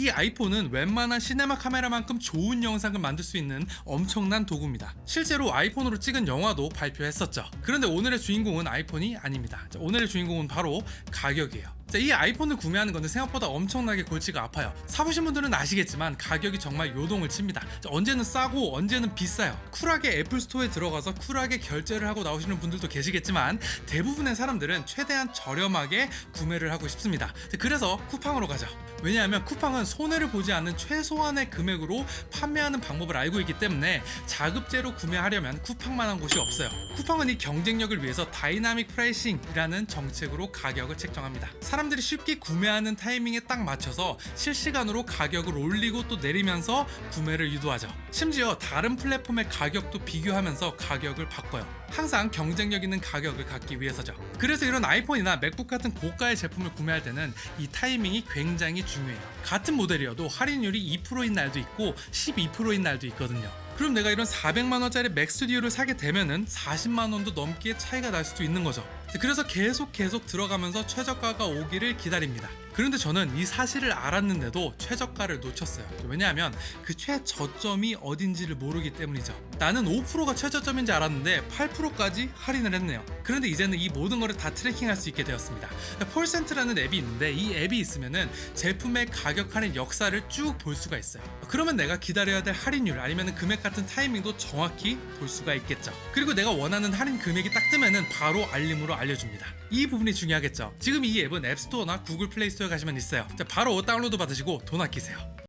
이 아이폰은 웬만한 시네마 카메라만큼 좋은 영상을 만들 수 있는 엄청난 도구입니다. 실제로 아이폰으로 찍은 영화도 발표했었죠. 그런데 오늘의 주인공은 아이폰이 아닙니다. 자, 오늘의 주인공은 바로 가격이에요. 자, 이 아이폰을 구매하는 건데 생각보다 엄청나게 골치가 아파요. 사보신 분들은 아시겠지만 가격이 정말 요동을 칩니다. 자, 언제는 싸고 언제는 비싸요. 쿨하게 애플 스토어에 들어가서 쿨하게 결제를 하고 나오시는 분들도 계시겠지만 대부분의 사람들은 최대한 저렴하게 구매를 하고 싶습니다. 자, 그래서 쿠팡으로 가죠. 왜냐하면 쿠팡은 손해를 보지 않는 최소한의 금액으로 판매하는 방법을 알고 있기 때문에 자급제로 구매하려면 쿠팡만한 곳이 없어요. 쿠팡은 이 경쟁력을 위해서 다이나믹 프라이싱이라는 정책으로 가격을 책정합니다. 사람들이 쉽게 구매하는 타이밍에 딱 맞춰서 실시간으로 가격을 올리고 또 내리면서 구매를 유도하죠. 심지어 다른 플랫폼의 가격도 비교하면서 가격을 바꿔요. 항상 경쟁력 있는 가격을 갖기 위해서죠. 그래서 이런 아이폰이나 맥북 같은 고가의 제품을 구매할 때는 이 타이밍이 굉장히 중요해요. 같은 모델이어도 할인율이 2%인 날도 있고 12%인 날도 있거든요. 그럼 내가 이런 400만 원짜리 맥 스튜디오를 사게 되면은 40만 원도 넘게 차이가 날 수도 있는 거죠. 그래서 계속 계속 들어가면서 최저가가 오기를 기다립니다. 그런데 저는 이 사실을 알았는데도 최저가를 놓쳤어요. 왜냐하면 그 최저점이 어딘지를 모르기 때문이죠. 나는 5%가 최저점인지 알았는데 8%까지 할인을 했네요. 그런데 이제는 이 모든 거를 다 트래킹할 수 있게 되었습니다. 폴센트라는 앱이 있는데 이 앱이 있으면은 제품의 가격 할인 역사를 쭉 볼 수가 있어요. 그러면 내가 기다려야 될 할인율 아니면 금액 같은 타이밍도 정확히 볼 수가 있겠죠. 그리고 내가 원하는 할인 금액이 딱 뜨면은 바로 알림으로 알려줍니다. 이 부분이 중요하겠죠. 지금 이 앱은 앱스토어나 구글 플레이 스토어에 가시면 있어요. 자, 바로 다운로드 받으시고 돈 아끼세요.